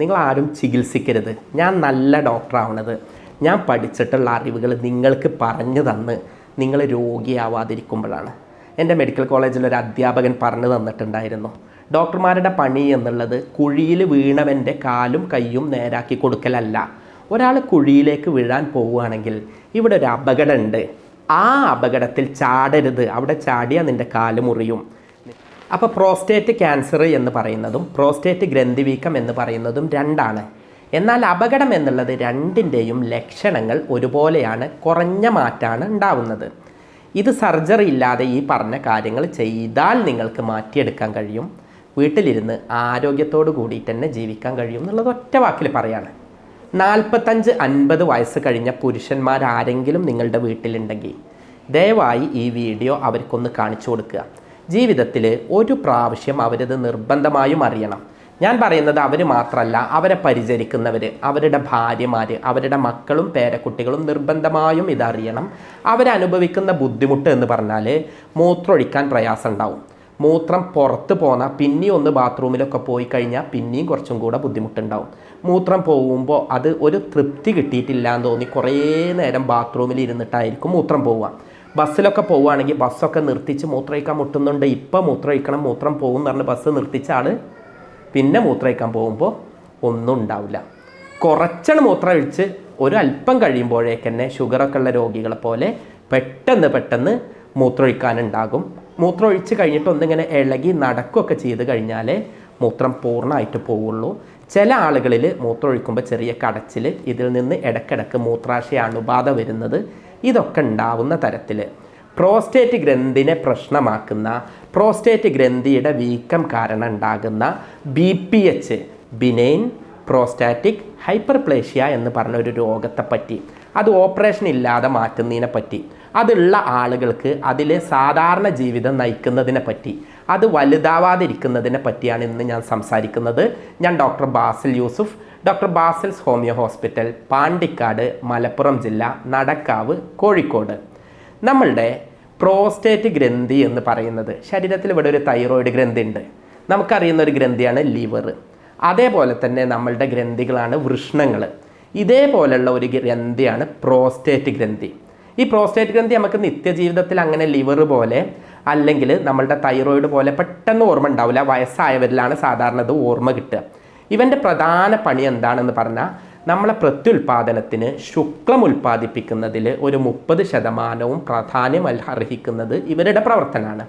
നിങ്ങൾ ആരും ചികിത്സിക്കരുത്. ഞാൻ നല്ല ഡോക്ടറാവണത്. ഞാൻ പഠിച്ചിട്ടുള്ള അറിവുകൾ നിങ്ങൾക്ക് പറഞ്ഞു തന്ന് നിങ്ങൾ രോഗിയാവാതിരിക്കുമ്പോഴാണ്. എന്റെ മെഡിക്കൽ കോളേജിൽ ഒരു അധ്യാപകൻ പറഞ്ഞു തന്നിട്ടുണ്ടായിരുന്നു. ഡോക്ടർമാരുടെ പണി എന്നുള്ളത് കുഴിയിൽ വീണവന്റെ കാലും കൈയും നേരാക്കി കൊടുക്കലല്ല. ഒരാൾ കുഴിയിലേക്ക് വീഴാൻ പോവുകയാണെങ്കിൽ ഇവിടെ ഒരു അപകടമുണ്ട്. ആ അപകടത്തിൽ ചാടരുത്. അവിടെ ചാടിയാൽ നിന്റെ കാൽ മുറിയും. അപ്പോൾ പ്രോസ്റ്റേറ്റ് ക്യാൻസർ എന്ന് പറയുന്നതും പ്രോസ്റ്റേറ്റ് ഗ്രന്ഥിവീക്കം എന്ന് പറയുന്നതും രണ്ടാണ്. എന്നാൽ അപകടം എന്നുള്ളത് രണ്ടിന്റെയും ലക്ഷണങ്ങൾ ഒരുപോലെയാണ് കുറഞ്ഞ മാറ്റാണ് ഉണ്ടാവുന്നത്. ഇത് സർജറി ഇല്ലാതെ ഈ പറഞ്ഞ കാര്യങ്ങൾ ചെയ്താൽ നിങ്ങൾക്ക് മാറ്റിയെടുക്കാൻ കഴിയും. വീട്ടിലിരുന്ന് ആരോഗ്യത്തോടു കൂടി തന്നെ ജീവിക്കാൻ കഴിയും എന്നുള്ളത് ഒറ്റ വാക്കിൽ പറയാണ്. നാൽപ്പത്തഞ്ച് അൻപത് വയസ്സ് കഴിഞ്ഞ പുരുഷന്മാരാരെങ്കിലും നിങ്ങളുടെ വീട്ടിലുണ്ടെങ്കിൽ ദയവായി ഈ വീഡിയോ അവർക്കൊന്ന് കാണിച്ചു കൊടുക്കുക. ജീവിതത്തിൽ ഒരു പ്രാവശ്യം അവരത് നിർബന്ധമായും അറിയണം. ഞാൻ പറയുന്നത് അവർ മാത്രമല്ല അവരെ പരിചരിക്കുന്നവർ അവരുടെ ഭാര്യമാർ അവരുടെ മക്കളും പേരക്കുട്ടികളും നിർബന്ധമായും ഇതറിയണം. അവരനുഭവിക്കുന്ന ബുദ്ധിമുട്ട് എന്ന് പറഞ്ഞാൽ മൂത്രമൊഴിക്കാൻ പ്രയാസം ഉണ്ടാവും മൂത്രം പുറത്ത് പോന്നാൽ പിന്നെയും ഒന്ന് ബാത്റൂമിലൊക്കെ പോയി കഴിഞ്ഞാൽ പിന്നെയും കുറച്ചും കൂടെ ബുദ്ധിമുട്ടുണ്ടാവും. മൂത്രം പോകുമ്പോൾ അത് ഒരു തൃപ്തി കിട്ടിയിട്ടില്ല എന്ന് തോന്നി കുറേ നേരം ബാത്റൂമിൽ ഇരുന്നിട്ടായിരിക്കും മൂത്രം പോവുക. ബസ്സിലൊക്കെ പോവുകയാണെങ്കിൽ ബസ്സൊക്കെ നിർത്തിച്ച് മൂത്രമൊഴിക്കാൻ മുട്ടുന്നുണ്ട്. ഇപ്പം മൂത്രമൊഴിക്കണം മൂത്രം പോകും എന്ന് പറഞ്ഞ് ബസ് നിർത്തിച്ച ആൾ പിന്നെ മൂത്രമൊഴിക്കാൻ പോകുമ്പോൾ ഒന്നും ഉണ്ടാവില്ല. കുറച്ചണ് മൂത്രം ഒഴിച്ച് ഒരു അല്പം കഴിയുമ്പോഴേക്ക് തന്നെ ഷുഗറൊക്കെ ഉള്ള രോഗികളെ പോലെ പെട്ടെന്ന് പെട്ടെന്ന് മൂത്രമൊഴിക്കാനുണ്ടാകും. മൂത്രമൊഴിച്ച് കഴിഞ്ഞിട്ട് ഒന്നിങ്ങനെ ഇളകി നടക്കുകയൊക്കെ ചെയ്ത് കഴിഞ്ഞാലേ മൂത്രം പൂർണമായിട്ട് പോവുള്ളൂ. ചില ആളുകളിൽ മൂത്രം ഒഴിക്കുമ്പോൾ ചെറിയ കടച്ചിൽ ഇതിൽ നിന്ന് ഇടയ്ക്കിടയ്ക്ക് മൂത്രാശയ അണുബാധ വരുന്നത് ഇതൊക്കെ ഉണ്ടാവുന്ന തരത്തിൽ പ്രോസ്റ്റേറ്റ് ഗ്രന്ഥിനെ പ്രശ്നമാക്കുന്ന പ്രോസ്റ്റേറ്റ് ഗ്രന്ഥിയുടെ വീക്കം കാരണം ഉണ്ടാകുന്ന B P H benign prostatic hyperplasia എന്ന് പറഞ്ഞ ഒരു രോഗത്തെ പറ്റി അത് ഓപ്പറേഷൻ ഇല്ലാതെ മാറ്റുന്നതിനെ പറ്റി അതുള്ള ആളുകൾക്ക് അതിലെ സാധാരണ ജീവിതം നയിക്കുന്നതിനെ പറ്റി അത് വലുതാവാതിരിക്കുന്നതിനെ പറ്റിയാണ് ഇന്ന് ഞാൻ സംസാരിക്കുന്നത്. ഞാൻ doctor Basil Yusuf doctor Basil's homeo hospital Pandikkad Malappuram ജില്ല നടക്കാവ് കോഴിക്കോട്. നമ്മളുടെ പ്രോസ്റ്റേറ്റ് ഗ്രന്ഥി എന്ന് പറയുന്നത് ശരീരത്തിൽ ഇവിടെ ഒരു തൈറോയിഡ് ഗ്രന്ഥി ഉണ്ട് നമുക്കറിയുന്ന ഒരു ഗ്രന്ഥിയാണ് ലിവർ. അതേപോലെ തന്നെ നമ്മളുടെ ഗ്രന്ഥികളാണ് വൃഷ്ണങ്ങൾ ഇതേപോലെയുള്ള ഒരു ഗ്രന്ഥിയാണ് പ്രോസ്റ്റേറ്റ് ഗ്രന്ഥി. ഈ പ്രോസ്റ്റേറ്റ് ഗ്രന്ഥി നമുക്ക് നിത്യജീവിതത്തിൽ അങ്ങനെ ലിവർ പോലെ അല്ലെങ്കിൽ നമ്മളുടെ തൈറോയിഡ് പോലെ പെട്ടെന്ന് ഓർമ്മ ഉണ്ടാവില്ല. വയസ്സായവരിലാണ് സാധാരണ ഇത് ഓർമ്മ കിട്ടുക. ഇവന്റെ പ്രധാന പണി എന്താണെന്ന് പറഞ്ഞാൽ നമ്മളെ പ്രത്യുൽപാദനത്തിന് ശുക്ലം ഉൽപ്പാദിപ്പിക്കുന്നതിൽ ഒരു മുപ്പത് ശതമാനവും പ്രാധാന്യം അർഹിക്കുന്നത് ഇവരുടെ പ്രവർത്തനമാണ്.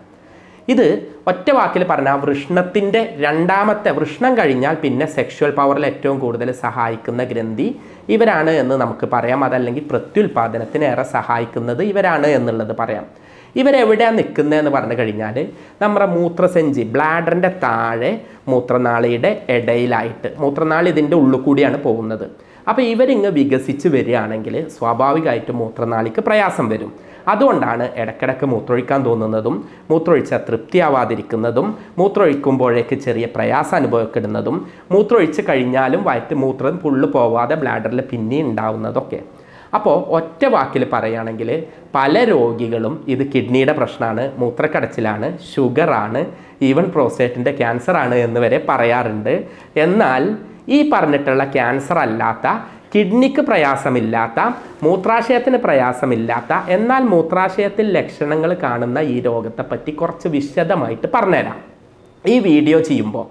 ഇത് ഒറ്റ വാക്കിൽ പറഞ്ഞാൽ വൃഷ്ണത്തിന്റെ രണ്ടാമത്തെ വൃഷ്ണം കഴിഞ്ഞാൽ പിന്നെ സെക്ഷുവൽ പവറിൽ ഏറ്റവും കൂടുതൽ സഹായിക്കുന്ന ഗ്രന്ഥി ഇവരാണ് എന്ന് നമുക്ക് പറയാം. അതല്ലെങ്കിൽ പ്രത്യുൽപാദനത്തിന് ഏറെ സഹായിക്കുന്നത് ഇവരാണ് എന്നുള്ളത് പറയാം. ഇവരെവിടെയാണ് നിൽക്കുന്നതെന്ന് പറഞ്ഞു കഴിഞ്ഞാൽ നമ്മുടെ മൂത്രസഞ്ചി ബ്ലാഡറിന്റെ താഴെ മൂത്രനാളിയുടെ ഇടയിലായിട്ട് മൂത്രനാളി ഇതിന്റെ ഉള്ളിൽ കൂടിയാണ് പോകുന്നത്. അപ്പോൾ ഇവരിങ്ങ് വികസിച്ച് വരികയാണെങ്കിൽ സ്വാഭാവികമായിട്ടും മൂത്രനാളിക്ക് പ്രയാസം വരും. അതുകൊണ്ടാണ് ഇടയ്ക്കിടയ്ക്ക് മൂത്രമൊഴിക്കാൻ തോന്നുന്നതും മൂത്രമൊഴിച്ചാൽ തൃപ്തിയാവാതിരിക്കുന്നതും മൂത്രമൊഴിക്കുമ്പോഴേക്ക് ചെറിയ പ്രയാസം അനുഭവപ്പെടുന്നതും മൂത്രമൊഴിച്ച് കഴിഞ്ഞാലും വയറ്റ് മൂത്രം പുള്ളു പോവാതെ ബ്ലാഡറിൽ പിന്നെ ഉണ്ടാവുന്നതൊക്കെ. അപ്പോൾ ഒറ്റ വാക്കിൽ പറയുകയാണെങ്കിൽ പല രോഗികളും ഇത് കിഡ്നിയുടെ പ്രശ്നമാണ് മൂത്രക്കടച്ചിലാണ് ഷുഗറാണ് ഈവൻ പ്രോസ്റ്റേറ്റിന്റെ ക്യാൻസറാണ് എന്ന് വരെ പറയാറുണ്ട്. എന്നാൽ ഈ പറഞ്ഞിട്ടുള്ള ക്യാൻസർ അല്ലാത്ത കിഡ്നിക്ക് പ്രയാസമില്ലാത്ത മൂത്രാശയത്തിന് പ്രയാസമില്ലാത്ത എന്നാൽ മൂത്രാശയത്തിൽ ലക്ഷണങ്ങൾ കാണുന്ന ഈ രോഗത്തെപ്പറ്റി കുറച്ച് വിശദമായിട്ട് പറഞ്ഞുതരാം. ഈ വീഡിയോ ചെയ്യുമ്പോൾ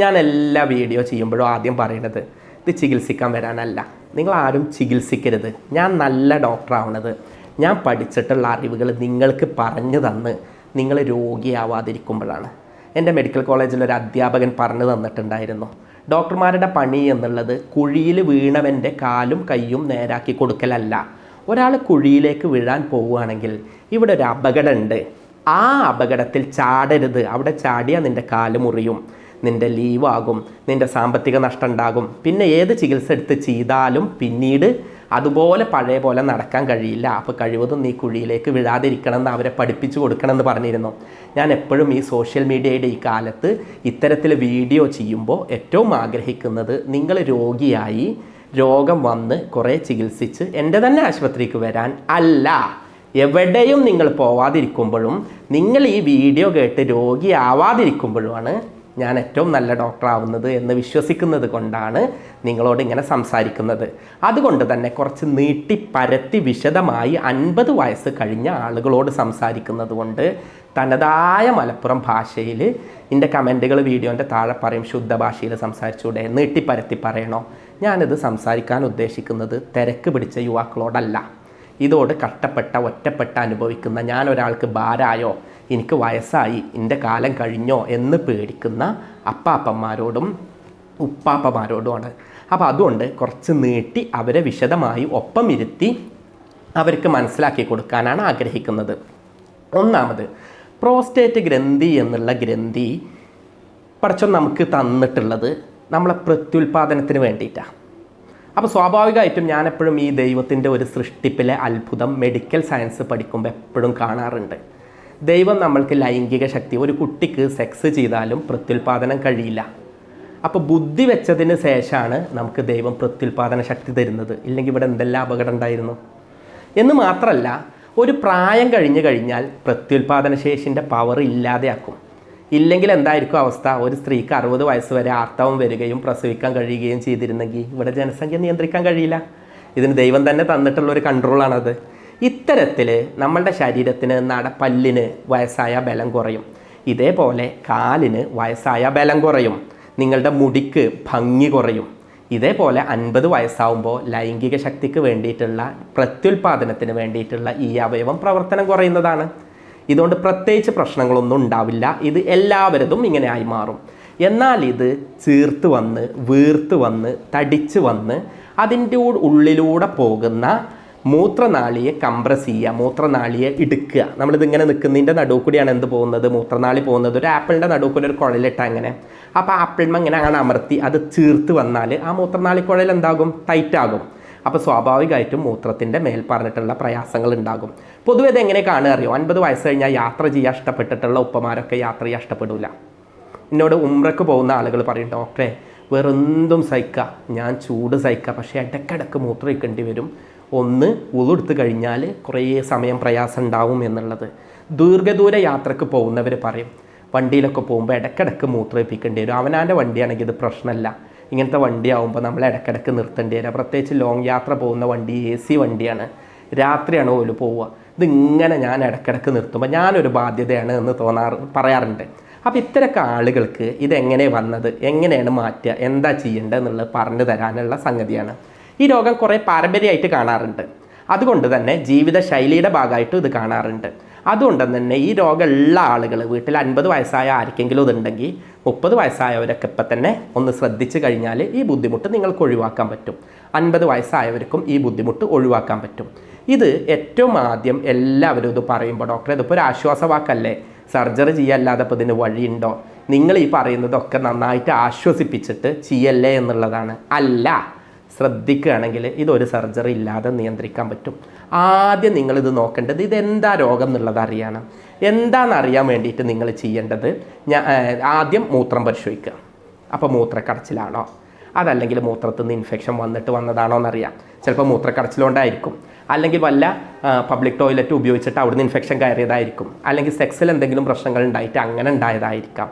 ഞാൻ എല്ലാ വീഡിയോ ചെയ്യുമ്പോഴും ആദ്യം പറയുന്നത് ഇത് ചികിത്സിക്കാൻ വരാനല്ല. നിങ്ങൾ ആരും ചികിത്സിക്കരുത്. ഞാൻ നല്ല ഡോക്ടറാവണത്. ഞാൻ പഠിച്ചിട്ടുള്ള അറിവുകൾ നിങ്ങൾക്ക് പറഞ്ഞു തന്ന് നിങ്ങൾ രോഗിയാവാതിരിക്കുമ്പോഴാണ്. എന്റെ മെഡിക്കൽ കോളേജിൽ ഒരു അധ്യാപകൻ പറഞ്ഞു തന്നിട്ടുണ്ടായിരുന്നു. ഡോക്ടർമാരുടെ പണി എന്നുള്ളത് കുഴിയിൽ വീണവന്റെ കാലും കൈയും നേരാക്കി കൊടുക്കലല്ല. ഒരാൾ കുഴിയിലേക്ക് വീഴാൻ പോവുകയാണെങ്കിൽ ഇവിടെ ഒരു അപകടമുണ്ട്. ആ അപകടത്തിൽ ചാടരുത്. അവിടെ ചാടിയാൽ നിന്റെ കാൽ മുറിയും. നിന്റെ ലീവാകും നിന്റെ സാമ്പത്തിക നഷ്ടം ഉണ്ടാകും പിന്നെ ഏത് ചികിത്സ എടുത്ത് ചെയ്താലും പിന്നീട് അതുപോലെ പഴയ പോലെ നടക്കാൻ കഴിയില്ല. അപ്പോൾ കഴിവതും നീ കുഴിയിലേക്ക് വിഴാതിരിക്കണം എന്ന് അവരെ പഠിപ്പിച്ചു കൊടുക്കണം എന്ന് പറഞ്ഞിരുന്നു. ഞാൻ എപ്പോഴും ഈ സോഷ്യൽ മീഡിയയുടെ ഈ കാലത്ത് ഇത്തരത്തിൽ വീഡിയോ ചെയ്യുമ്പോൾ ഏറ്റവും ആഗ്രഹിക്കുന്നത് നിങ്ങൾ രോഗിയായി രോഗം വന്ന് കുറേ ചികിത്സിച്ച് എന്റെ തന്നെ ആശുപത്രിക്ക് വരാൻ അല്ല. എവിടെയും നിങ്ങൾ പോവാതിരിക്കുമ്പോഴും നിങ്ങൾ ഈ വീഡിയോ കേട്ട് രോഗിയാവാതിരിക്കുമ്പോഴുമാണ് ഞാൻ ഏറ്റവും നല്ല ഡോക്ടറാവുന്നത് എന്ന് വിശ്വസിക്കുന്നത് കൊണ്ടാണ് നിങ്ങളോട് ഇങ്ങനെ സംസാരിക്കുന്നത്. അതുകൊണ്ട് തന്നെ കുറച്ച് നീട്ടി പരത്തി വിശദമായി അൻപത് വയസ്സ് കഴിഞ്ഞ ആളുകളോട് സംസാരിക്കുന്നത് കൊണ്ട് തനതായ മലപ്പുറം ഭാഷയിൽ എന്റെ കമന്റുകൾ വീഡിയോന്റെ താഴെ പറയും ശുദ്ധ ഭാഷയിൽ സംസാരിച്ചൂടെ? നീട്ടിപ്പരത്തി പറയണോ? ഞാനിത് സംസാരിക്കാൻ ഉദ്ദേശിക്കുന്നത് തിരക്ക് പിടിച്ച യുവാക്കളോടല്ല. ഇതോട് കഷ്ടപ്പെട്ട ഒറ്റപ്പെട്ട അനുഭവിക്കുന്ന ഞാൻ ഒരാൾക്ക് ഭാരായോ എനിക്ക് വയസ്സായി എന്റെ കാലം കഴിഞ്ഞോ എന്ന് പേടിക്കുന്ന അപ്പാപ്പന്മാരോടും ഉപ്പാപ്പമാരോടുമാണ്. അപ്പോൾ അതുകൊണ്ട് കുറച്ച് നീട്ടി അവരെ വിശദമായി ഒപ്പം ഇരുത്തി അവർക്ക് മനസ്സിലാക്കി കൊടുക്കാനാണ് ആഗ്രഹിക്കുന്നത്. ഒന്നാമത് പ്രോസ്റ്റേറ്റ് ഗ്രന്ഥി എന്നുള്ള ഗ്രന്ഥി പഠിച്ചോ നമുക്ക് തന്നിട്ടുള്ളത് നമ്മളെ പ്രത്യുൽപാദനത്തിന് വേണ്ടിയിട്ടാണ് അപ്പോൾ സ്വാഭാവികമായിട്ടും ഞാനെപ്പോഴും ഈ ദൈവത്തിന്റെ ഒരു സൃഷ്ടിപ്പിലെ അത്ഭുതം മെഡിക്കൽ സയൻസ് പഠിക്കുമ്പോൾ എപ്പോഴും കാണാറുണ്ട്. ദൈവം നമ്മൾക്ക് ലൈംഗിക ശക്തി ഒരു കുട്ടിക്ക് സെക്സ് ചെയ്താലും പ്രത്യുൽപാദനം കഴിയില്ല. അപ്പോൾ ബുദ്ധി വെച്ചതിന് ശേഷമാണ് നമുക്ക് ദൈവം പ്രത്യുൽപാദന ശക്തി തരുന്നത്. ഇല്ലെങ്കിൽ ഇവിടെ എന്തെല്ലാം അപകടം ഉണ്ടായിരുന്നു? എന്ന് മാത്രമല്ല ഒരു പ്രായം കഴിഞ്ഞു കഴിഞ്ഞാൽ പ്രത്യുൽപാദന ശേഷിന്റെ പവർ ഇല്ലാതെയാക്കും. ഇല്ലെങ്കിൽ എന്തായിരിക്കും അവസ്ഥ? ഒരു സ്ത്രീക്ക് അറുപത് വയസ്സ് വരെ ആർത്തവം വരികയും പ്രസവിക്കാൻ കഴിയുകയും ചെയ്തിരുന്നെങ്കിൽ ഇവിടെ ജനസംഖ്യ നിയന്ത്രിക്കാൻ കഴിയില്ല. ഇതിന് ദൈവം തന്നെ തന്നിട്ടുള്ള ഒരു കൺട്രോളാണത് ഇത്തരത്തിൽ നമ്മളുടെ ശരീരത്തിന് നട പല്ലിന് വയസ്സായ ബലം കുറയും. ഇതേപോലെ കാലിന് വയസ്സായ ബലം കുറയും. നിങ്ങളുടെ മുടിക്ക് ഭംഗി കുറയും. ഇതേപോലെ അൻപത് വയസ്സാവുമ്പോൾ ലൈംഗിക ശക്തിക്ക് വേണ്ടിയിട്ടുള്ള പ്രത്യുൽപാദനത്തിന് വേണ്ടിയിട്ടുള്ള ഈ അവയവം പ്രവർത്തനം കുറയുന്നതാണ്. ഇതുകൊണ്ട് പ്രത്യേകിച്ച് പ്രശ്നങ്ങളൊന്നും ഉണ്ടാവില്ല. ഇത് എല്ലാവരതും ഇങ്ങനെ ആയി മാറും. എന്നാൽ ഇത് ചീർത്ത് വന്ന് വീർത്ത് വന്ന് തടിച്ച് വന്ന് അതിന്റെ ഉള്ളിലൂടെ പോകുന്ന മൂത്രനാളിയെ കംപ്രസ് ചെയ്യുക മൂത്രനാളിയെ ഇടുക്കുക. നമ്മളിതിങ്ങനെ നിൽക്കുന്നതിന്റെ നടുവ് കൂടിയാണ് എന്ത് പോകുന്നത്? മൂത്രനാളി പോകുന്നത്. ഒരു ആപ്പിളിന്റെ നടുവ് കൂടി ഒരു കുഴലിട്ട അങ്ങനെ. അപ്പോൾ ആപ്പിൾമ ഇങ്ങനെ അങ്ങനെ അമർത്തി അത് ചീർത്ത് വന്നാൽ ആ മൂത്രനാളി കുഴൽ എന്താകും? ടൈറ്റാകും അപ്പോൾ സ്വാഭാവികമായിട്ടും മൂത്രത്തിന്റെ മേൽ പറഞ്ഞിട്ടുള്ള പ്രയാസങ്ങൾ ഉണ്ടാകും. പൊതുവെ ഇത് എങ്ങനെ കാണുക അറിയോ? അൻപത് വയസ്സ് കഴിഞ്ഞാൽ യാത്ര ചെയ്യാൻ ഇഷ്ടപ്പെട്ടിട്ടുള്ള ഉപ്പമാരൊക്കെ യാത്ര ചെയ്യാൻ ഇഷ്ടപ്പെടില്ല എന്നോട് ഉമ്രക്ക് പോകുന്ന ആളുകൾ പറയും ഡോക്ടറെ വേറെന്തും സഹിക്കുക ഞാൻ ചൂട് സഹിക്കുക പക്ഷേ ഇടയ്ക്കിടയ്ക്ക് മൂത്രം ഒഴിക്കേണ്ടി വരും. ഒന്ന് ഉളെടുത്ത് കഴിഞ്ഞാൽ കുറേ സമയം പ്രയാസം ഉണ്ടാവും എന്നുള്ളത്. ദീർഘദൂര യാത്രയ്ക്ക് പോകുന്നവർ പറയും. വണ്ടിയിലൊക്കെ പോകുമ്പോൾ ഇടയ്ക്കിടയ്ക്ക് മൂത്രയിപ്പിക്കേണ്ടി വരും. അവനാന്റെ വണ്ടിയാണെങ്കിൽ ഇത് പ്രശ്നമല്ല. ഇങ്ങനത്തെ വണ്ടിയാവുമ്പോൾ നമ്മൾ ഇടയ്ക്കിടയ്ക്ക് നിർത്തേണ്ടി വരിക പ്രത്യേകിച്ച് ലോങ് യാത്ര പോകുന്ന വണ്ടി എ സി വണ്ടിയാണ്. രാത്രിയാണ് പോലും പോവുക. ഇതിങ്ങനെ ഞാൻ ഇടയ്ക്കിടയ്ക്ക് നിർത്തുമ്പോൾ ഞാനൊരു ബാധ്യതയാണ് എന്ന് തോന്നാറ് പറയാറുണ്ട്. അപ്പോൾ ഇത്തരമൊക്കെ ആളുകൾക്ക് ഇതെങ്ങനെ വന്നത്? എങ്ങനെയാണ് മാറ്റുക? എന്താ ചെയ്യേണ്ടത് എന്നുള്ളത് പറഞ്ഞു തരാനുള്ള സംഗതിയാണ്. ഈ രോഗം കുറേ പാരമ്പര്യമായിട്ട് കാണാറുണ്ട്. അതുകൊണ്ട് തന്നെ ജീവിതശൈലിയുടെ ഭാഗമായിട്ടും ഇത് കാണാറുണ്ട്. അതുകൊണ്ട് തന്നെ ഈ രോഗമുള്ള ആളുകൾ വീട്ടിൽ അൻപത് വയസ്സായ ആർക്കെങ്കിലും ഇതുണ്ടെങ്കിൽ മുപ്പത് വയസ്സായവരൊക്കെ ഇപ്പം തന്നെ ഒന്ന് ശ്രദ്ധിച്ചു കഴിഞ്ഞാൽ ഈ ബുദ്ധിമുട്ട് നിങ്ങൾക്ക് ഒഴിവാക്കാൻ പറ്റും. അൻപത് വയസ്സായവർക്കും ഈ ബുദ്ധിമുട്ട് ഒഴിവാക്കാൻ പറ്റും. ഇത് ഏറ്റവും ആദ്യം എല്ലാവരും ഇത് പറയുമ്പോൾ ഡോക്ടറെ ഇതിപ്പോൾ ഒരു ആശ്വാസവാക്കല്ലേ? സർജറി ചെയ്യല്ലാതെ ഇപ്പോൾ ഇതിന് വഴിയുണ്ടോ? നിങ്ങൾ ഈ പറയുന്നതൊക്കെ നന്നായിട്ട് ആശ്വസിപ്പിച്ചിട്ട് ചെയ്യല്ലേ എന്നുള്ളതാണ്. അല്ല. ശ്രദ്ധിക്കുകയാണെങ്കിൽ ഇതൊരു സർജറി ഇല്ലാതെ നിയന്ത്രിക്കാൻ പറ്റും. ആദ്യം നിങ്ങളിത് നോക്കേണ്ടത് ഇതെന്താ രോഗം എന്നുള്ളത് അറിയണം. എന്താണെന്ന് അറിയാൻ വേണ്ടിയിട്ട് നിങ്ങൾ ചെയ്യേണ്ടത് ഞാൻ ആദ്യം മൂത്രം പരിശോധിക്കുക. അപ്പോൾ മൂത്രക്കടച്ചിലാണോ? അതല്ലെങ്കിൽ മൂത്രത്തിൽ നിന്ന് ഇൻഫെക്ഷൻ വന്നിട്ട് വന്നതാണോ എന്നറിയാം. ചിലപ്പോൾ മൂത്രക്കടച്ചിലുകൊണ്ടായിരിക്കും അല്ലെങ്കിൽ വല്ല പബ്ലിക് ടോയ്ലറ്റ് ഉപയോഗിച്ചിട്ട് അവിടുന്ന് ഇൻഫെക്ഷൻ കയറിയതായിരിക്കും. അല്ലെങ്കിൽ സെക്സിൽ എന്തെങ്കിലും പ്രശ്നങ്ങൾ ഉണ്ടായിട്ട് അങ്ങനെ ഉണ്ടായതായിരിക്കാം.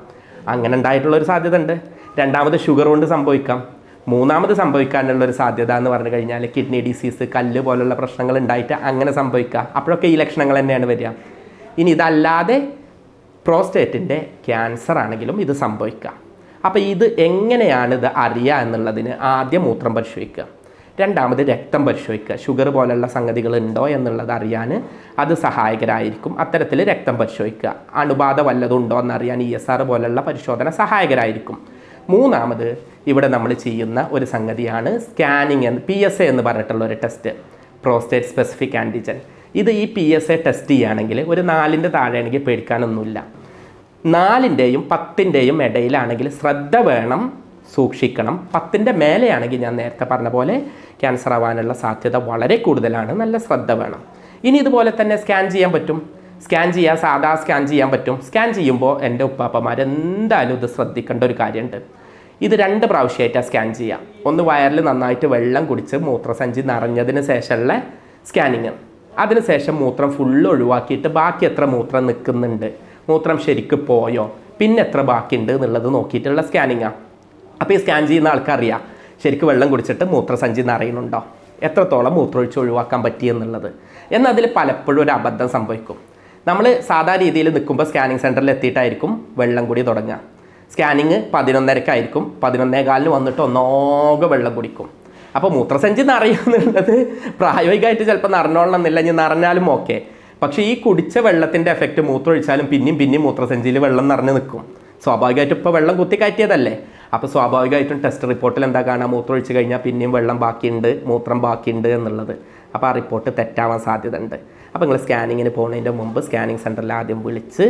അങ്ങനെ ഉണ്ടായിട്ടുള്ളൊരു സാധ്യത ഉണ്ട് രണ്ടാമത് ഷുഗർ കൊണ്ട് സംഭവിക്കാം. മൂന്നാമത് സംഭവിക്കാനുള്ള ഒരു സാധ്യത എന്ന് പറഞ്ഞു കഴിഞ്ഞാൽ കിഡ്നി ഡിസീസ് കല്ല് പോലുള്ള പ്രശ്നങ്ങൾ ഉണ്ടായിട്ട് അങ്ങനെ സംഭവിക്കുക. അപ്പോഴൊക്കെ ഈ ലക്ഷണങ്ങൾ തന്നെയാണ് വരിക. ഇനി ഇതല്ലാതെ പ്രോസ്റ്റേറ്റിന്റെ ക്യാൻസർ ആണെങ്കിലും ഇത് സംഭവിക്കാം അപ്പോൾ ഇത് എങ്ങനെയാണ് ഇത് അറിയുക എന്നുള്ളതിന് ആദ്യം മൂത്രം പരിശോധിക്കുക. രണ്ടാമത് രക്തം പരിശോധിക്കുക. ഷുഗർ പോലുള്ള സംഗതികൾ ഉണ്ടോ എന്നുള്ളത് അറിയാൻ അത് സഹായകരായിരിക്കും. അത്തരത്തിൽ രക്തം പരിശോധിക്കുക. അണുബാധ വല്ലതും ഉണ്ടോ എന്നറിയാൻ ഇ എസ് ആർ പോലുള്ള പരിശോധന സഹായകരായിരിക്കും. മൂന്നാമത് ഇവിടെ നമ്മൾ ചെയ്യുന്ന ഒരു സംഗതിയാണ് സ്കാനിങ് എന്ന് പി എസ് എ എന്ന് പറഞ്ഞിട്ടുള്ള ഒരു ടെസ്റ്റ് പ്രോസ്റ്റേറ്റ് സ്പെസിഫിക് ആന്റിജൻ ഇത് ഈ പി എസ് എ ടെസ്റ്റ് ചെയ്യുകയാണെങ്കിൽ ഒരു നാലിന്റെ താഴെയാണെങ്കിൽ പേടിക്കാനൊന്നുമില്ല. നാലിന്റെയും പത്തിന്റെയും ഇടയിലാണെങ്കിൽ ശ്രദ്ധ വേണം സൂക്ഷിക്കണം. പത്തിന്റെ മേലെയാണെങ്കിൽ ഞാൻ നേരത്തെ പറഞ്ഞ പോലെ ക്യാൻസർ ആവാനുള്ള സാധ്യത വളരെ കൂടുതലാണ് നല്ല ശ്രദ്ധ വേണം. ഇനി ഇതുപോലെ തന്നെ സ്കാൻ ചെയ്യാൻ പറ്റും. സ്കാൻ ചെയ്യാൻ സാധാ സ്കാൻ ചെയ്യാൻ പറ്റും. സ്കാൻ ചെയ്യുമ്പോൾ എന്റെ ഉപ്പാപ്പമാർ എന്തായാലും ഇത് ശ്രദ്ധിക്കേണ്ട ഒരു കാര്യമുണ്ട്. ഇത് രണ്ട് പ്രാവശ്യമായിട്ടാണ് സ്കാൻ ചെയ്യുക. ഒന്ന് വയറിൽ നന്നായിട്ട് വെള്ളം കുടിച്ച് മൂത്രസഞ്ചി നിറഞ്ഞതിന് ശേഷമുള്ള സ്കാനിങ്. അതിനുശേഷം മൂത്രം ഫുള്ള് ഒഴിവാക്കിയിട്ട് ബാക്കി എത്ര മൂത്രം നിൽക്കുന്നുണ്ട് മൂത്രം ശരിക്ക് പോയോ പിന്നെ എത്ര ബാക്കിയുണ്ട് എന്നുള്ളത് നോക്കിയിട്ടുള്ള സ്കാനിങ്ങാണ് അപ്പോൾ ഈ സ്കാൻ ചെയ്യുന്ന ആൾക്കറിയാം ശരിക്കും വെള്ളം കുടിച്ചിട്ട് മൂത്രസഞ്ചി നിറയുന്നുണ്ടോ എത്രത്തോളം മൂത്രമൊഴിച്ച് ഒഴിവാക്കാൻ പറ്റിയെന്നുള്ളത് എന്നതിൽ പലപ്പോഴും ഒരു അബദ്ധം സംഭവിക്കും. നമ്മൾ സാധാരണ രീതിയിൽ നിൽക്കുമ്പോൾ സ്കാനിങ് സെന്ററിൽ എത്തിയിട്ടായിരിക്കും വെള്ളം കൂടി തുടങ്ങുക. സ്കാനിങ് പതിനൊന്നരക്കായിരിക്കും. പതിനൊന്നേകാലിന് വന്നിട്ട് ഒന്നോക വെള്ളം കുടിക്കും. അപ്പോൾ മൂത്രസഞ്ചി നിറയുന്നുള്ളത് പ്രായോഗികമായിട്ട് ചിലപ്പോൾ നിറഞ്ഞോളണം എന്നില്ല. ഇനി നിറഞ്ഞാലും ഓക്കെ പക്ഷേ ഈ കുടിച്ച വെള്ളത്തിന്റെ എഫക്റ്റ് മൂത്രമൊഴിച്ചാലും പിന്നെയും പിന്നെയും മൂത്രസഞ്ചിയിൽ വെള്ളം നിറഞ്ഞു നിൽക്കും. സ്വാഭാവികമായിട്ടും ഇപ്പോൾ വെള്ളം കുത്തി കയറ്റിയതല്ലേ അപ്പോൾ സ്വാഭാവികമായിട്ടും ടെസ്റ്റ് റിപ്പോർട്ടിൽ എന്താ കാണാം മൂത്രം ഒഴിച്ച് കഴിഞ്ഞാൽ പിന്നെയും വെള്ളം ബാക്കിയുണ്ട് മൂത്രം ബാക്കിയുണ്ട് എന്നുള്ളത്. അപ്പോൾ ആ റിപ്പോർട്ട് തെറ്റാവാൻ സാധ്യത ഉണ്ട് അപ്പോൾ നിങ്ങൾ സ്കാനിങ്ങിന് പോകുന്നതിന്റെ മുമ്പ് സ്കാനിങ് സെന്ററിൽ ആദ്യം വിളിച്ച്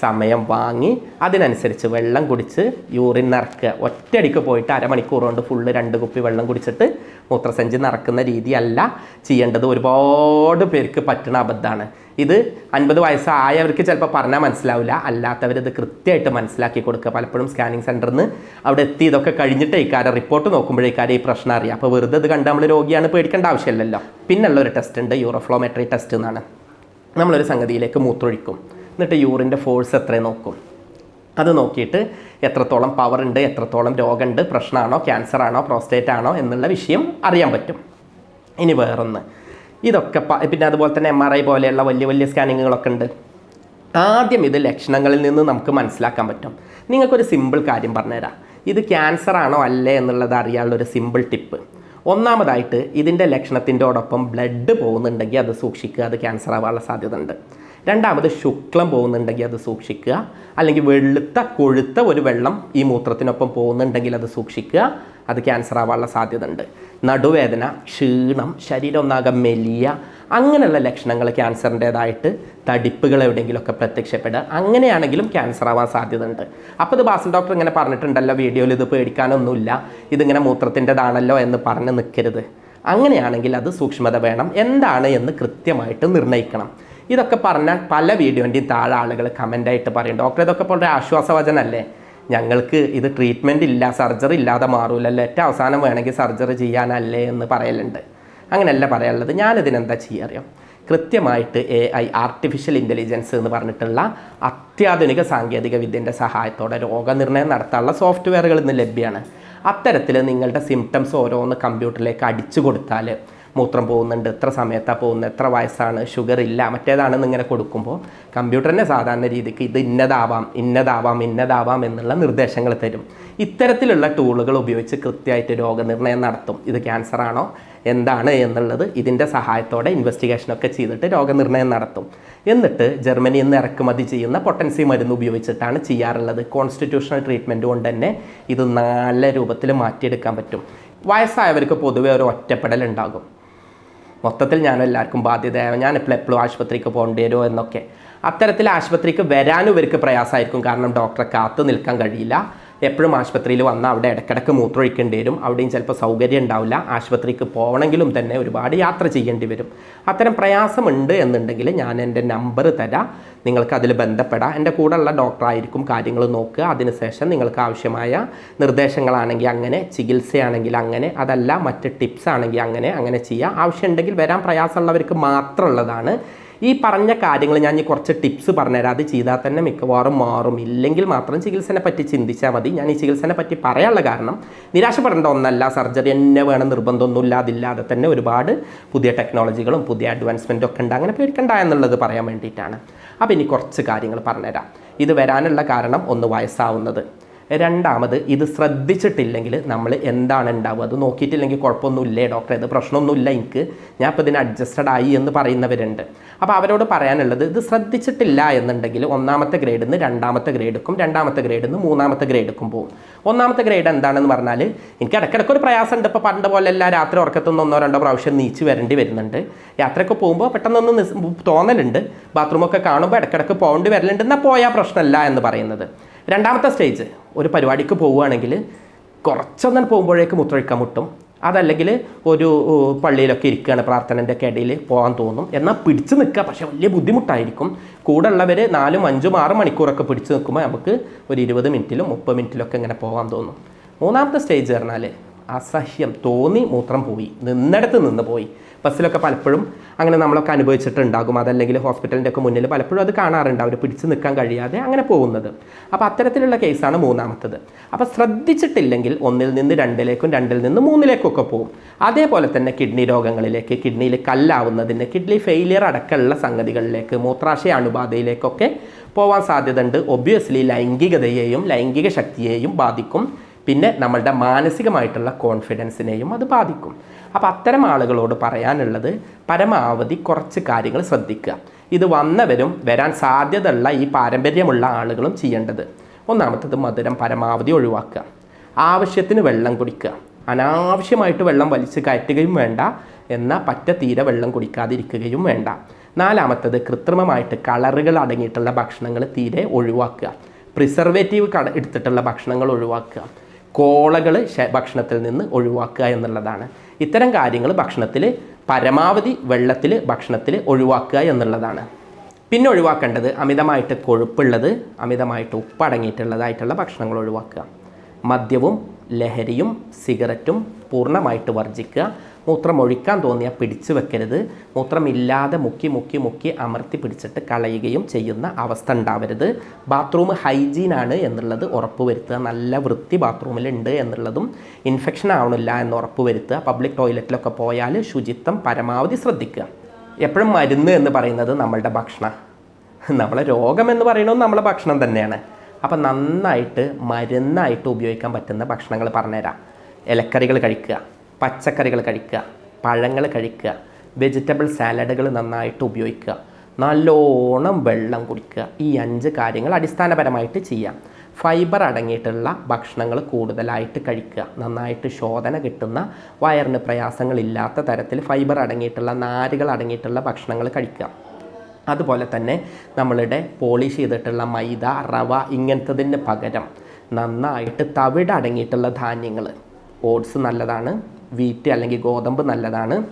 സമയം വാങ്ങി അതിനനുസരിച്ച് വെള്ളം കുടിച്ച് യൂറിൻ നിറക്കുക. ഒറ്റയടിക്ക് പോയിട്ട് അരമണിക്കൂർ കൊണ്ട് ഫുള്ള് രണ്ട് കുപ്പി വെള്ളം കുടിച്ചിട്ട് മൂത്രസഞ്ചി നിറക്കുന്ന രീതിയല്ല ചെയ്യേണ്ടത്. ഒരുപാട് പേർക്ക് പറ്റുന്ന അബദ്ധമാണ് ഇത് അൻപത് വയസ്സായവർക്ക് ചിലപ്പോൾ പറഞ്ഞാൽ മനസ്സിലാവില്ല. അല്ലാത്തവർ ഇത് കൃത്യമായിട്ട് മനസ്സിലാക്കി കൊടുക്കുക. പലപ്പോഴും സ്കാനിങ് സെന്ററിൽ നിന്ന് അവിടെ എത്തി ഇതൊക്കെ കഴിഞ്ഞിട്ട് ഇക്കാരെ റിപ്പോർട്ട് നോക്കുമ്പോഴേക്കാരെ ഈ പ്രശ്നം അറിയാം. അപ്പോൾ വെറുതെ ഇത് കണ്ട് നമ്മൾ രോഗിയാണ് പേടിക്കേണ്ട ആവശ്യമില്ലല്ലോ. പിന്നുള്ള ഒരു ടെസ്റ്റ് ഉണ്ട് യൂറോഫ്ലോമെട്രി ടെസ്റ്റ് എന്നാണ്. നമ്മളൊരു സംഗതിയിലേക്ക് മൂത്രൊഴിക്കും എന്നിട്ട് യൂറിന്റെ ഫോഴ്സ് എത്രയും നോക്കും? അത് നോക്കിയിട്ട് എത്രത്തോളം പവർ ഉണ്ട് എത്രത്തോളം രോഗമുണ്ട് പ്രശ്നമാണോ ക്യാൻസർ ആണോ പ്രോസ്റ്റേറ്റ് ആണോ എന്നുള്ള വിഷയം അറിയാൻ പറ്റും. ഇനി വേറൊന്ന്. ഇതൊക്കെ പിന്നെ അതുപോലെ തന്നെ എം ആർ ഐ പോലെയുള്ള വലിയ വലിയ സ്കാനിങ്ങുകളൊക്കെ ഉണ്ട്. ആദ്യം ഇത് ലക്ഷണങ്ങളിൽ നിന്ന് നമുക്ക് മനസ്സിലാക്കാൻ പറ്റും. നിങ്ങൾക്കൊരു സിമ്പിൾ കാര്യം പറഞ്ഞുതരാം. ഇത് ക്യാൻസർ ആണോ അല്ലേ എന്നുള്ളത് അറിയാനുള്ള ഒരു സിമ്പിൾ ടിപ്പ് ഒന്നാമതായിട്ട് ഇതിന്റെ ലക്ഷണത്തിന്റെ ഓടൊപ്പം ബ്ലഡ് പോകുന്നുണ്ടെങ്കിൽ അത് സൂക്ഷിക്കുക അത് ക്യാൻസർ ആവാനുള്ള സാധ്യത ഉണ്ട്. രണ്ടാമത് ശുക്ലം പോകുന്നുണ്ടെങ്കിൽ അത് സൂക്ഷിക്കുക. അല്ലെങ്കിൽ വെളുത്ത കൊഴുത്ത ഒരു വെള്ളം ഈ മൂത്രത്തിനൊപ്പം പോകുന്നുണ്ടെങ്കിൽ അത് സൂക്ഷിക്കുക. അത് ക്യാൻസർ ആവാനുള്ള സാധ്യത ഉണ്ട് നടുവേദന ക്ഷീണം ശരീരം ഒന്നാകെ മെലിയ അങ്ങനെയുള്ള ലക്ഷണങ്ങൾ ക്യാൻസറിന്റേതായിട്ട് തടിപ്പുകൾ എവിടെയെങ്കിലുമൊക്കെ പ്രത്യക്ഷപ്പെടുക. അങ്ങനെയാണെങ്കിലും ക്യാൻസർ ആവാൻ സാധ്യത ഉണ്ട് അപ്പോൾ ഇത് ബാസൻ ഡോക്ടർ ഇങ്ങനെ പറഞ്ഞിട്ടുണ്ടല്ലോ വീഡിയോയിൽ ഇത് പേടിക്കാനൊന്നുമില്ല. ഇതിങ്ങനെ മൂത്രത്തിന്റെതാണല്ലോ എന്ന് പറഞ്ഞ് നിൽക്കരുത്. അങ്ങനെയാണെങ്കിൽ അത് സൂക്ഷ്മത വേണം. എന്താണ് എന്ന് കൃത്യമായിട്ട് നിർണയിക്കണം. ഇതൊക്കെ പറഞ്ഞാൽ പല വീഡിയോന്റെയും താഴെ ആളുകൾ കമന്റായിട്ട് പറയും ഡോക്ടർ ഇതൊക്കെ ഒരു ആശ്വാസവചനല്ലേ? ഞങ്ങൾക്ക് ഇത് ട്രീറ്റ്മെന്റ് ഇല്ല സർജറി ഇല്ലാതെ മാറൂലല്ലോ. ഏറ്റവും അവസാനം വേണമെങ്കിൽ സർജറി ചെയ്യാനല്ലേ എന്ന് പറയലുണ്ട്. അങ്ങനെയല്ല പറയാനുള്ളത്. ഞാനിതിനെന്താ ചെയ്യുക അറിയാം കൃത്യമായിട്ട് എ ഐ ആർട്ടിഫിഷ്യൽ ഇന്റലിജൻസ് എന്ന് പറഞ്ഞിട്ടുള്ള അത്യാധുനിക സാങ്കേതിക വിദ്യന്റെ സഹായത്തോടെ രോഗനിർണയം നടത്താനുള്ള സോഫ്റ്റ്വെയറുകൾ ഇന്ന് ലഭ്യമാണ് അത്തരത്തിൽ നിങ്ങളുടെ സിംറ്റംസ് ഓരോന്ന് കമ്പ്യൂട്ടറിലേക്ക് അടിച്ചു കൊടുത്താൽ മൂത്രം പോകുന്നുണ്ട് എത്ര സമയത്താണ് പോകുന്നത് എത്ര വയസ്സാണ് ഷുഗർ ഇല്ല മറ്റേതാണെന്ന് ഇങ്ങനെ കൊടുക്കുമ്പോൾ കമ്പ്യൂട്ടറിന്റെ സാധാരണ രീതിക്ക് ഇത് ഇന്നതാവാം ഇന്നതാവാം ഇന്നതാവാം എന്നുള്ള നിർദ്ദേശങ്ങൾ തരും. ഇത്തരത്തിലുള്ള ടൂളുകൾ ഉപയോഗിച്ച് കൃത്യമായിട്ട് രോഗനിർണയം നടത്തും. ഇത് ക്യാൻസർ ആണോ എന്താണ് എന്നുള്ളത് ഇതിന്റെ സഹായത്തോടെ ഇൻവെസ്റ്റിഗേഷനൊക്കെ ചെയ്തിട്ട് രോഗനിർണയം നടത്തും. എന്നിട്ട് ജർമ്മനിയിൽ നിന്ന് ഇറക്കുമതി ചെയ്യുന്ന പൊട്ടൻസി മരുന്ന് ഉപയോഗിച്ചിട്ടാണ് ചെയ്യാറുള്ളത്. കോൺസ്റ്റിറ്റ്യൂഷണൽ ട്രീറ്റ്മെന്റ് കൊണ്ട് തന്നെ ഇത് നല്ല രൂപത്തിൽ മാറ്റിയെടുക്കാൻ പറ്റും. വയസ്സായവർക്ക് പൊതുവെ ഒരു ഒറ്റപ്പെടൽ ഉണ്ടാകും. മൊത്തത്തിൽ ഞാൻ എല്ലാവർക്കും ബാധ്യതയാവും ഞാൻ എപ്പോഴും എപ്പോഴും ആശുപത്രിക്ക് പോകേണ്ടി വരുമോ എന്നൊക്കെ. അത്തരത്തിൽ ആശുപത്രിക്ക് വരാനും ഇവർക്ക് പ്രയാസമായിരിക്കും. കാരണം ഡോക്ടറെ കാത്തു നിൽക്കാൻ കഴിയില്ല. എപ്പോഴും ആശുപത്രിയിൽ വന്നാൽ അവിടെ ഇടയ്ക്കിടയ്ക്ക് മൂത്രമൊഴിക്കേണ്ടി വരും. അവിടെയും ചിലപ്പോൾ സൗകര്യം ഉണ്ടാവില്ല. ആശുപത്രിക്ക് പോകണമെങ്കിലും തന്നെ ഒരുപാട് യാത്ര ചെയ്യേണ്ടി വരും. അത്തരം പ്രയാസമുണ്ട് എന്നുണ്ടെങ്കിൽ ഞാൻ എന്റെ നമ്പർ തരാം. നിങ്ങൾക്ക് അതിൽ ബന്ധപ്പെടാം. എന്റെ കൂടെയുള്ള ഡോക്ടറായിരിക്കും കാര്യങ്ങൾ നോക്കുക. അതിനുശേഷം നിങ്ങൾക്ക് ആവശ്യമായ നിർദ്ദേശങ്ങളാണെങ്കിൽ അങ്ങനെ ചികിത്സയാണെങ്കിൽ അങ്ങനെ അതല്ല മറ്റ് ടിപ്സ് ആണെങ്കിൽ അങ്ങനെ അങ്ങനെ ചെയ്യുക ആവശ്യമുണ്ടെങ്കിൽ വരാൻ പ്രയാസമുള്ളവർക്ക് മാത്രമുള്ളതാണ്. ഈ പറഞ്ഞ കാര്യങ്ങൾ ഞാൻ ഈ കുറച്ച് ടിപ്സ് പറഞ്ഞുതരാം. അത് ചെയ്താൽ തന്നെ മിക്കവാറും മാറും. ഇല്ലെങ്കിൽ മാത്രം ചികിത്സനെ പറ്റി ചിന്തിച്ചാൽ മതി. ഞാൻ ഈ ചികിത്സനെ പറ്റി പറയാനുള്ള കാരണം നിരാശപ്പെടേണ്ട ഒന്നല്ല. സർജറി എന്നെ വേണം. നിർബന്ധമൊന്നുമില്ല. അതില്ലാതെ തന്നെ ഒരുപാട് പുതിയ ടെക്നോളജികളും പുതിയ അഡ്വാൻസ്മെന്റും ഒക്കെ ഉണ്ട്. അങ്ങനെ പേടിക്കണ്ട എന്നുള്ളത് പറയാൻ വേണ്ടിയിട്ടാണ്. അപ്പോൾ ഇനി കുറച്ച് കാര്യങ്ങൾ പറഞ്ഞുതരാം. ഇത് വരാനുള്ള കാരണം ഒന്ന് വയസ്സാവുന്നത്. രണ്ടാമത് ഇത് ശ്രദ്ധിച്ചിട്ടില്ലെങ്കിൽ നമ്മൾ എന്താണ് ഉണ്ടാവുക? അത് നോക്കിയിട്ടില്ലെങ്കിൽ കുഴപ്പമൊന്നുമില്ലേ ഡോക്ടർ ഇത് പ്രശ്നമൊന്നുമില്ല എനിക്ക്. ഞാൻ ഇപ്പോൾ ഇതിന് അഡ്ജസ്റ്റഡ് ആയി എന്ന് പറയുന്നവരുണ്ട്. അപ്പോൾ അവരോട് പറയാനുള്ളത് ഇത് ശ്രദ്ധിച്ചിട്ടില്ല എന്നുണ്ടെങ്കിൽ ഒന്നാമത്തെ ഗ്രേഡിൽ നിന്ന് രണ്ടാമത്തെ ഗ്രേഡെടുക്കും രണ്ടാമത്തെ ഗ്രേഡിൽ നിന്ന് മൂന്നാമത്തെ ഗ്രേഡെടുക്കും പോകും ഒന്നാമത്തെ ഗ്രേഡ് എന്താണെന്ന് പറഞ്ഞാൽ എനിക്ക് ഇടയ്ക്കിടയ്ക്ക് ഒരു പ്രയാസമുണ്ട്. ഇപ്പോൾ പണ്ട് പോലെ എല്ലാ രാത്രി ഉറക്കത്തുനിന്ന് ഒന്നോ രണ്ടോ പ്രാവശ്യം നീച്ച് വരേണ്ടി വരുന്നുണ്ട്. യാത്രയൊക്കെ പോകുമ്പോൾ പെട്ടെന്നൊന്ന് തോന്നലുണ്ട്. ബാത്റൂമൊക്കെ കാണുമ്പോൾ ഇടയ്ക്കിടയ്ക്ക് പോകേണ്ടി വരലുണ്ട്. എന്നാൽ പോയാൽ പ്രശ്നമല്ല എന്ന് പറയുന്നത്. രണ്ടാമത്തെ സ്റ്റേജ് ഒരു പരിപാടിക്ക് പോവുകയാണെങ്കിൽ കുറച്ചൊന്നും പോകുമ്പോഴേക്ക് മുത്തൊഴിക്കാൻ മുട്ടും. അതല്ലെങ്കിൽ ഒരു പള്ളിയിലൊക്കെ ഇരിക്കുകയാണ് പ്രാർത്ഥനന്റെ ഒക്കെ ഇടയിൽ പോകാൻ തോന്നും. എന്നാൽ പിടിച്ചു നിൽക്കുക. പക്ഷെ വലിയ ബുദ്ധിമുട്ടായിരിക്കും. കൂടെ ഉള്ളവർ നാലും അഞ്ചും ആറ് മണിക്കൂറൊക്കെ പിടിച്ചു നിൽക്കുമ്പോൾ നമുക്ക് ഒരു ഇരുപത് മിനിറ്റിലും മുപ്പത് മിനിറ്റിലൊക്കെ ഇങ്ങനെ പോകാൻ തോന്നും. മൂന്നാമത്തെ സ്റ്റേജ് പറഞ്ഞാൽ അസഹ്യം തോന്നി മൂത്രം പോയി. നിന്നിടത്ത് നിന്ന് പോയി. ബസ്സിലൊക്കെ പലപ്പോഴും അങ്ങനെ നമ്മളൊക്കെ അനുഭവിച്ചിട്ടുണ്ടാകും. അതല്ലെങ്കിൽ ഹോസ്പിറ്റലിന്റെ ഒക്കെ മുന്നിൽ പലപ്പോഴും അത് കാണാറുണ്ട്. അവർ പിടിച്ചു നിൽക്കാൻ കഴിയാതെ അങ്ങനെ പോകുന്നത്. അപ്പോൾ അത്തരത്തിലുള്ള കേസാണ് മൂന്നാമത്തത്. അപ്പോൾ ശ്രദ്ധിച്ചിട്ടില്ലെങ്കിൽ ഒന്നിൽ നിന്ന് രണ്ടിലേക്കും രണ്ടിൽ നിന്ന് മൂന്നിലേക്കും ഒക്കെ പോകും. അതേപോലെ തന്നെ കിഡ്നി രോഗങ്ങളിലേക്ക് കിഡ്നിയിൽ കല്ലാവുന്നതിന് കിഡ്നി ഫെയിലിയർ അടക്കമുള്ള സംഗതികളിലേക്ക് മൂത്രാശയ അണുബാധയിലേക്കൊക്കെ പോവാൻ സാധ്യതയുണ്ട്. ഒബ്വിയസ്ലി ലൈംഗികതയെയും ലൈംഗിക ശക്തിയെയും ബാധിക്കും. പിന്നെ നമ്മളുടെ മാനസികമായിട്ടുള്ള കോൺഫിഡൻസിനെയും അത് ബാധിക്കും. അപ്പോൾ അത്തരം ആളുകളോട് പറയാനുള്ളത് പരമാവധി കുറച്ച് കാര്യങ്ങൾ ശ്രദ്ധിക്കുക. ഇത് വന്നവരും വരാൻ സാധ്യതയുള്ള ഈ പാരമ്പര്യമുള്ള ആളുകളും ചെയ്യേണ്ടത്. ഒന്നാമത്തത് മധുരം പരമാവധി ഒഴിവാക്കുക. ആവശ്യത്തിന് വെള്ളം കുടിക്കുക. അനാവശ്യമായിട്ട് വെള്ളം വലിച്ചു കയറ്റുകയും വേണ്ട. എന്നാൽ പറ്റ തീരെ വെള്ളം കുടിക്കാതിരിക്കുകയും വേണ്ട. നാലാമത്തത് കൃത്രിമമായിട്ട് കളറുകൾ അടങ്ങിയിട്ടുള്ള ഭക്ഷണങ്ങൾ തീരെ ഒഴിവാക്കുക. പ്രിസർവേറ്റീവ് കട എടുത്തിട്ടുള്ള ഭക്ഷണങ്ങൾ ഒഴിവാക്കുക. കോളകൾ ഭക്ഷണത്തിൽ നിന്ന് ഒഴിവാക്കുക എന്നുള്ളതാണ്. ഇത്തരം കാര്യങ്ങൾ ഭക്ഷണത്തിൽ പരമാവധി വെള്ളത്തിൽ ഭക്ഷണത്തിൽ ഒഴിവാക്കുക എന്നുള്ളതാണ്. പിന്നെ ഒഴിവാക്കേണ്ടത് അമിതമായിട്ട് കൊഴുപ്പുള്ളത് അമിതമായിട്ട് ഉപ്പടങ്ങിയിട്ടുള്ളതായിട്ടുള്ള ഭക്ഷണങ്ങൾ ഒഴിവാക്കുക. മദ്യവും ലഹരിയും സിഗരറ്റും പൂർണമായിട്ട് വർജിക്കുക മൂത്രം ഒഴിക്കാൻ തോന്നിയാൽ പിടിച്ചു വെക്കരുത്. മൂത്രമില്ലാതെ മുക്കി മുക്കി മുക്കി അമർത്തി പിടിച്ചിട്ട് കളയുകയും ചെയ്യുന്ന അവസ്ഥ ഉണ്ടാവരുത്. ബാത്റൂം ഹൈജീനാണ് എന്നുള്ളത് ഉറപ്പ് വരുത്തുക നല്ല വൃത്തി ബാത്റൂമിലുണ്ട് എന്നുള്ളതും ഇൻഫെക്ഷൻ ആവണില്ല എന്ന് ഉറപ്പ് വരുത്തുക പബ്ലിക് ടോയ്ലറ്റിലൊക്കെ പോയാൽ ശുചിത്വം പരമാവധി ശ്രദ്ധിക്കുക. എപ്പോഴും മരുന്ന് എന്ന് പറയുന്നത് നമ്മളുടെ ഭക്ഷണം. നമ്മളെ രോഗം എന്ന് പറയുന്നത് നമ്മളെ ഭക്ഷണം തന്നെയാണ്. അപ്പം നന്നായിട്ട് മരുന്നായിട്ട് ഉപയോഗിക്കാൻ പറ്റുന്ന ഭക്ഷണങ്ങൾ പറഞ്ഞുതരാം. ഇലക്കറികൾ കഴിക്കുക. പച്ചക്കറികൾ കഴിക്കുക പഴങ്ങൾ കഴിക്കുക വെജിറ്റബിൾ സാലഡുകൾ നന്നായിട്ട് ഉപയോഗിക്കുക നല്ലോണം വെള്ളം കുടിക്കുക. ഈ അഞ്ച് കാര്യങ്ങൾ അടിസ്ഥാനപരമായിട്ട് ചെയ്യാം. ഫൈബർ അടങ്ങിയിട്ടുള്ള ഭക്ഷണങ്ങൾ കൂടുതലായിട്ട് കഴിക്കുക. നന്നായിട്ട് ശോധന കിട്ടുന്ന വയറിന് പ്രയാസങ്ങളില്ലാത്ത തരത്തിൽ ഫൈബർ അടങ്ങിയിട്ടുള്ള നാരുകൾ അടങ്ങിയിട്ടുള്ള ഭക്ഷണങ്ങൾ കഴിക്കുക. അതുപോലെ തന്നെ നമ്മളുടെ പോളിഷ് ചെയ്തിട്ടുള്ള മൈദ റവ ഇങ്ങനത്തതിന് പകരം നന്നായിട്ട് തവിട് അടങ്ങിയിട്ടുള്ള ധാന്യങ്ങൾ. ഓട്സ് നല്ലതാണ്. വീറ്റ് അല്ലെങ്കിൽ ഗോതമ്പ് നല്ലതാണ്.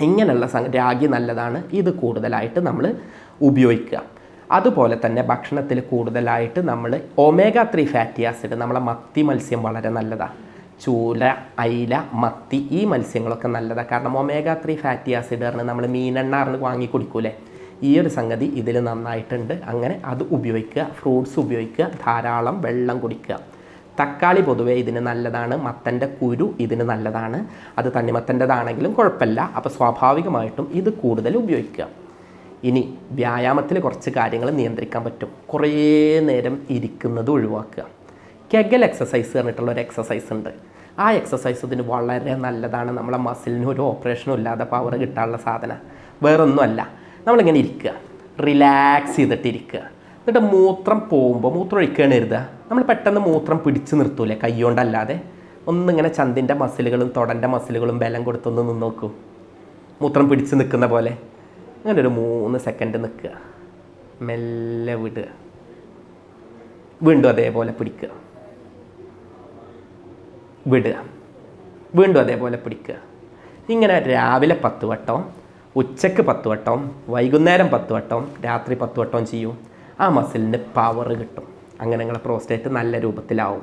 ഇങ്ങനെയുള്ള രാഗി നല്ലതാണ്. ഇത് കൂടുതലായിട്ട് നമ്മൾ ഉപയോഗിക്കുക. അതുപോലെ തന്നെ ഭക്ഷണത്തിൽ കൂടുതലായിട്ട് നമ്മൾ ഒമേഗ ത്രീ ഫാറ്റി ആസിഡ് നമ്മളെ മത്തി മത്സ്യം വളരെ നല്ലതാണ്. ചൂല അയില മത്തി ഈ മത്സ്യങ്ങളൊക്കെ നല്ലതാണ് കാരണം ഒമേഗ ത്രീ ഫാറ്റി ആസിഡ് പറഞ്ഞ് നമ്മൾ മീനെണ്ണ അറിഞ്ഞ് വാങ്ങി കുടിക്കൂലേ? ഈ ഒരു സംഗതി ഇതിൽ നന്നായിട്ടുണ്ട്. അങ്ങനെ അത് ഉപയോഗിക്കുക ഫ്രൂട്ട്സ് ഉപയോഗിക്കുക ധാരാളം വെള്ളം കുടിക്കുക. തക്കാളി പൊതുവേ ഇതിന് നല്ലതാണ് മത്തന്റെ കുരു ഇതിന് നല്ലതാണ്. അത് തണ്ണിമത്തന്റെതാണെങ്കിലും കുഴപ്പമില്ല. അപ്പോൾ സ്വാഭാവികമായിട്ടും ഇത് കൂടുതൽ ഉപയോഗിക്കുക. ഇനി വ്യായാമത്തിൽ കുറച്ച് കാര്യങ്ങൾ നിയന്ത്രിക്കാൻ പറ്റും. കുറേ നേരം ഇരിക്കുന്നത് ഒഴിവാക്കുക. കെഗൽ എക്സസൈസ് പറഞ്ഞിട്ടുള്ള ഒരു എക്സസൈസ് ഉണ്ട്. ആ എക്സസൈസ് ഇതിന് വളരെ നല്ലതാണ്. നമ്മളെ മസിലിന് ഒരു ഓപ്പറേഷനും ഇല്ലാതെ പവർ കിട്ടാനുള്ള സാധനം. വേറൊന്നുമല്ല. നമ്മളിങ്ങനെ ഇരിക്കുക. റിലാക്സ് ചെയ്തിട്ട് ഇരിക്കുക എന്നിട്ട് മൂത്രം പോകുമ്പോൾ മൂത്രം ഒഴിക്കുകയാണ് കരുതുക. നമ്മൾ പെട്ടെന്ന് മൂത്രം പിടിച്ച് നിർത്തൂലേ കൈകൊണ്ടല്ലാതെ ഒന്നിങ്ങനെ ചന്തിന്റെ മസിലുകളും തൊടന്റെ മസിലുകളും ബലം കൊടുത്തൊന്ന് നിന്ന് നോക്കൂ. മൂത്രം പിടിച്ച് നിൽക്കുന്ന പോലെ. അങ്ങനെ ഒരു മൂന്ന് സെക്കൻഡ് നിൽക്കുക. മെല്ലെ വിടുക. വീണ്ടും അതേപോലെ പിടിക്കുക. വിടുക. വീണ്ടും അതേപോലെ പിടിക്കുക. ഇങ്ങനെ രാവിലെ പത്ത് വട്ടം ഉച്ചയ്ക്ക് പത്ത് വട്ടം വൈകുന്നേരം പത്ത് വട്ടം രാത്രി പത്ത് വട്ടം ചെയ്യും. ആ മസിലിന് പവർ കിട്ടും. അങ്ങനെ നിങ്ങളെ പ്രോസ്റ്റേറ്റ് നല്ല രൂപത്തിലാവും.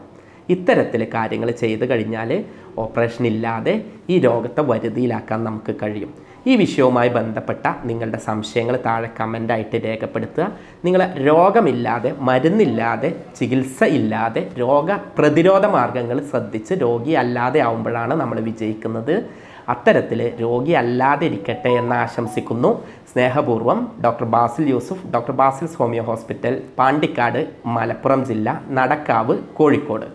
ഇത്തരത്തിൽ കാര്യങ്ങൾ ചെയ്തു കഴിഞ്ഞാൽ ഓപ്പറേഷൻ ഇല്ലാതെ ഈ രോഗത്തെ വരുതിയിലാക്കാൻ നമുക്ക് കഴിയും. ഈ വിഷയവുമായി ബന്ധപ്പെട്ട നിങ്ങളുടെ സംശയങ്ങൾ താഴെ കമന്റായിട്ട് രേഖപ്പെടുത്തുക. നിങ്ങൾ രോഗമില്ലാതെ മരുന്നില്ലാതെ ചികിത്സ ഇല്ലാതെ രോഗ പ്രതിരോധ മാർഗങ്ങൾ ശ്രദ്ധിച്ച് രോഗി അല്ലാതെ ആവുമ്പോഴാണ് നമ്മൾ വിജയിക്കുന്നത്. അത്തരത്തിൽ രോഗി അല്ലാതെ ഇരിക്കട്ടെ എന്ന് ആശംസിക്കുന്നു. സ്നേഹപൂർവം doctor Basil Yusuf doctor Basil homeo hospital Pandikkad Malappuram ജില്ല നടക്കാവ് കോഴിക്കോട്.